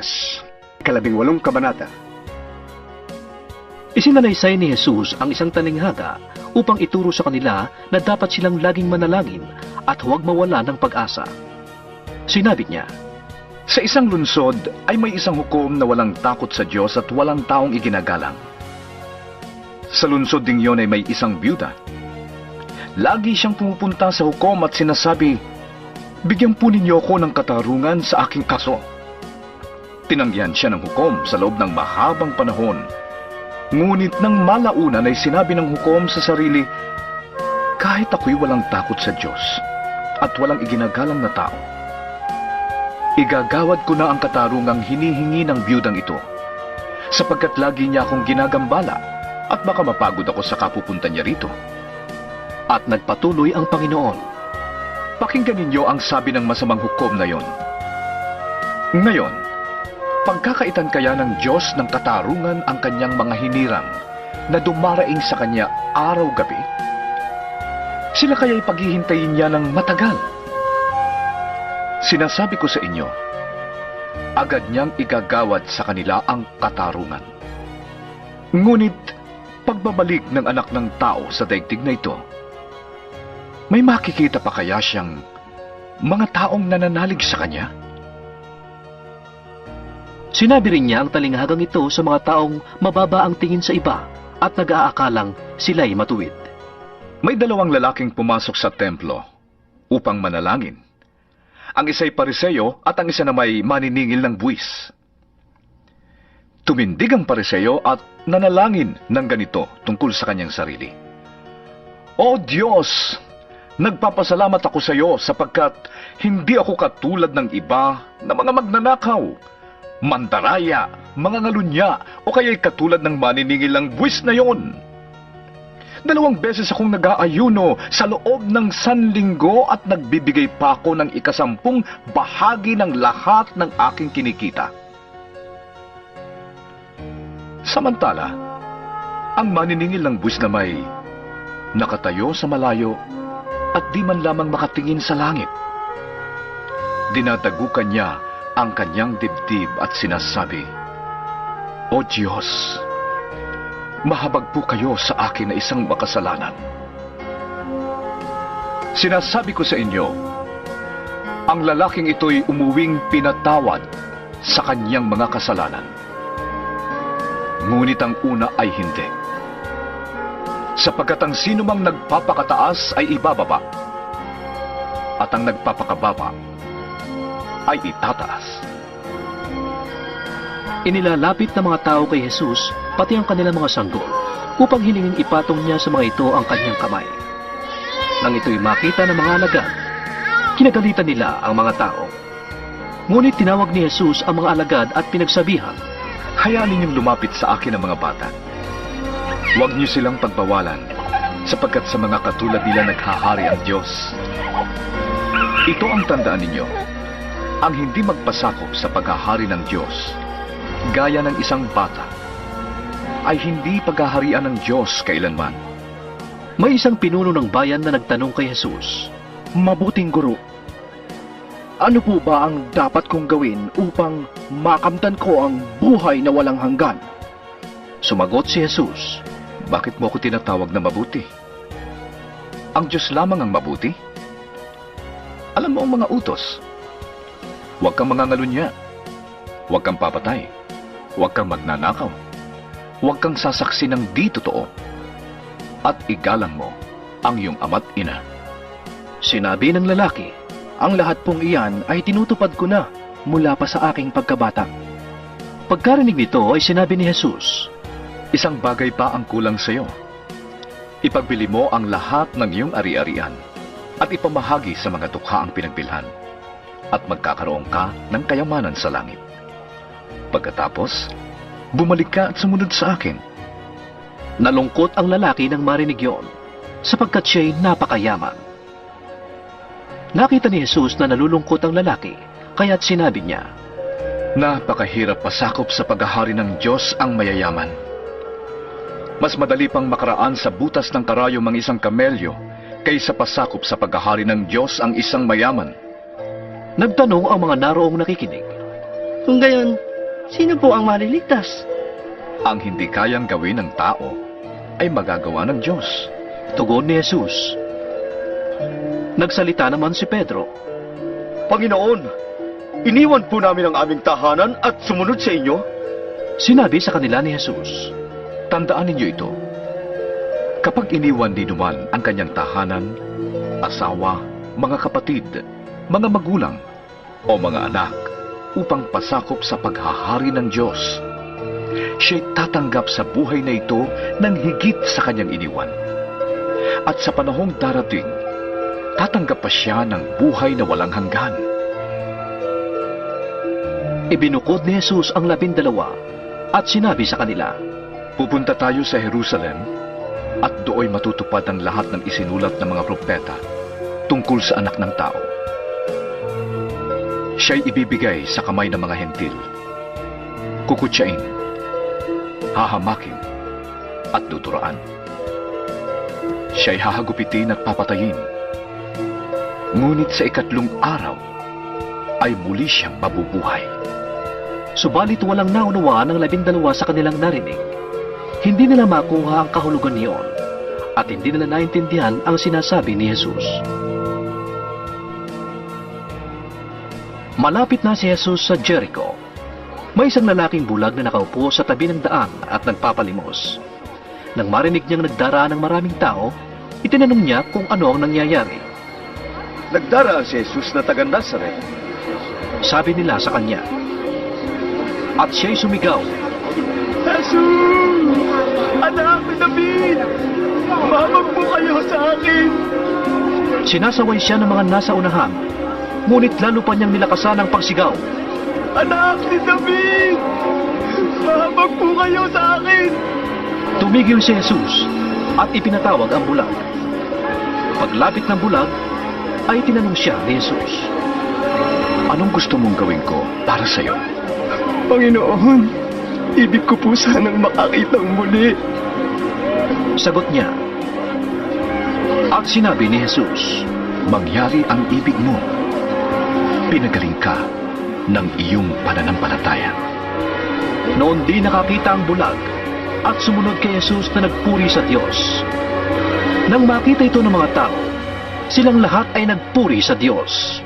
Lukas, kalabing walong kabanata. Isinalaysay ni Jesus ang isang talinghaga upang ituro sa kanila na dapat silang laging manalangin at huwag mawala ng pag-asa. Sinabi niya, Sa isang lunsod ay may isang hukom na walang takot sa Diyos at walang taong iginagalang. Sa lunsod ding yon ay may isang byuda. Lagi siyang pumupunta sa hukom at sinasabi, Bigyan po ninyo ako ng katarungan sa aking kaso. Tinanggihan siya ng hukom sa loob ng mahabang panahon. Ngunit nang malaunan ay sinabi ng hukom sa sarili, Kahit ako'y walang takot sa Diyos at walang iginagalang na tao, Igagawad ko na ang katarungang hinihingi ng biyudang ito, sapagkat lagi niya akong ginagambala at baka mapagod ako sa kapupunta niya rito. at nagpatuloy ang Panginoon. Pakinggan ninyo ang sabi ng masamang hukom na yon. Ngayon, pagkakaitan kaya ng Diyos ng katarungan ang kanyang mga hinirang na dumaraing sa kanya araw-gabi? Sila kaya'y paghihintayin niya ng matagal? Sinasabi ko sa inyo, agad niyang igagawad sa kanila ang katarungan. Ngunit, pagbabalik ng anak ng tao sa daigdig na ito, may makikita pa kaya siyang mga taong nananalig sa kanya? Sinabi rin niya ang talinghagang ito sa mga taong mababa ang tingin sa iba at nag-aakalang sila'y matuwid. May dalawang lalaking pumasok sa templo upang manalangin. Ang isa'y pariseyo at ang isa na may maniningil ng buwis. Tumindig ang pariseyo at nanalangin ng ganito tungkol sa kanyang sarili. O Diyos, nagpapasalamat ako sa iyo sapagkat hindi ako katulad ng iba na mga magnanakaw, mandaraya, mga ngalunya o kaya'y katulad ng maniningil ng buwis na yon. Dalawang beses akong nag-aayuno sa loob ng sanlinggo at nagbibigay pa ako ng ikasampung bahagi ng lahat ng aking kinikita. Samantala, ang maniningil ng buwis na may nakatayo sa malayo at di man lamang makatingin sa langit. Dinadagukan niya ang kanyang dibdib at sinasabi, O Diyos, mahabag po kayo sa akin na isang makasalanan. Sinasabi ko sa inyo, ang lalaking ito'y umuwing pinatawad sa kanyang mga kasalanan. Ngunit ang una ay hindi. Sapagkat ang sinumang nagpapakataas ay ibababa, at ang nagpapakababa ay itataas. Inilalapit ng mga tao kay Jesus pati ang kanilang mga sanggol upang hilingin ipatong niya sa mga ito ang kanyang kamay. Nang ito'y makita ng mga alagad, kinagalitan nila ang mga tao. Ngunit tinawag ni Jesus ang mga alagad at pinagsabihan, Hayaan ninyong lumapit sa akin ang mga bata. Huwag niyo silang pagbawalan, sapagkat sa mga katulad nila naghahari ang Diyos. Ito ang tandaan ninyo. Ang hindi magpasakop sa paghahari ng Diyos, gaya ng isang bata, ay hindi paghaharian ng Diyos kailanman. may isang pinuno ng bayan na nagtanong kay Jesus, Mabuting guro. Ano po ba ang dapat kong gawin upang makamtan ko ang buhay na walang hanggan? Sumagot si Jesus, Bakit mo ako tinatawag na mabuti? Ang Diyos lamang ang mabuti? Alam mo ang mga utos. Huwag kang mangangalunya. Huwag kang papatay. Huwag kang magnanakaw. Huwag kang sasaksi ng di totoo. At igalang mo ang iyong ama't ina. Sinabi ng lalaki, Ang lahat pong iyan ay tinutupad ko na mula pa sa aking pagkabata. Pagkarinig nito ay sinabi ni Jesus, Isang bagay pa ang kulang sa iyo. Ipagbili mo ang lahat ng iyong ari-arian at ipamahagi sa mga tukha ang pinagbilhan at magkakaroon ka ng kayamanan sa langit. Pagkatapos, bumalik ka at sumunod sa akin. Nalungkot ang lalaki nang marinig yon, sapagkat siya'y napakayaman. Nakita ni Jesus na nalulungkot ang lalaki, kaya't sinabi niya, Napakahirap pasakop sa paghahari ng Diyos ang mayayaman. Mas madali pang makaraan sa butas ng karayom ang isang kamelyo kaysa pasakop sa paghahari ng Diyos ang isang mayaman. Nagtanong ang mga naroong nakikinig. Kung gayon, Sino po ang maliligtas? Ang hindi kayang gawin ng tao ay magagawa ng Diyos. Tugon ni Jesus. Nagsalita naman si Pedro. Panginoon, iniwan po namin ang aming tahanan at sumunod sa inyo. Sinabi sa kanila ni Jesus. Tandaan ninyo ito. Kapag iniwan ni Numan ang kanyang tahanan, asawa, mga kapatid, mga magulang, o mga anak upang pasakop sa paghahari ng Diyos, siya'y tatanggap sa buhay na ito ng higit sa kanyang iniwan. At sa panahong darating, tatanggap pa siya ng buhay na walang hanggan. Ibinukod ni Jesus ang labindalawa at sinabi sa kanila, Pupunta tayo sa Jerusalem at dooy matutupad ang lahat ng isinulat ng mga propeta tungkol sa anak ng tao. Siya'y ibibigay sa kamay ng mga hentil. Kukutsain, hahamakin, at tuturaan. Siya'y hahagupitin at papatayin. Ngunit sa ikatlong araw ay muli siyang mabubuhay. Subalit walang naunawaan ng labindalawa sa kanilang narinig. Hindi nila makuha ang kahulugan niyon at hindi nila naintindihan ang sinasabi ni Jesus. Malapit na si Jesus sa Jericho. May isang lalaking bulag na nakaupo sa tabi ng daan at nagpapalimos. Nang marinig niyang nagdaraan ng maraming tao, itinanong niya kung ano ang nangyayari. Nagdaraan si Jesus na taga Nazaret. Sabi nila sa kanya. At siya'y sumigaw, Jesus! Anak ni David! Mamag po kayo sa akin! Sinasaway siya ng mga nasa unahan, ngunit lalo pa niyang nilakasan ang pagsigaw. Anak ni David! Mamag po kayo sa akin! Tumigil si Jesus at ipinatawag ang bulag. Paglapit ng bulag, ay tinanong siya ni Jesus. Anong gusto mong gawin ko para sa iyo? Panginoon, ibig ko po sanang makakitang muli. Sagot niya. At sinabi ni Jesus, Mangyari ang ibig mo. Pinagaling ka ng iyong pananampalataya. noon di nakakita ang bulag at sumunod kay Jesus na nagpuri sa Diyos. Nang makita ito ng mga tao, silang lahat ay nagpuri sa Diyos.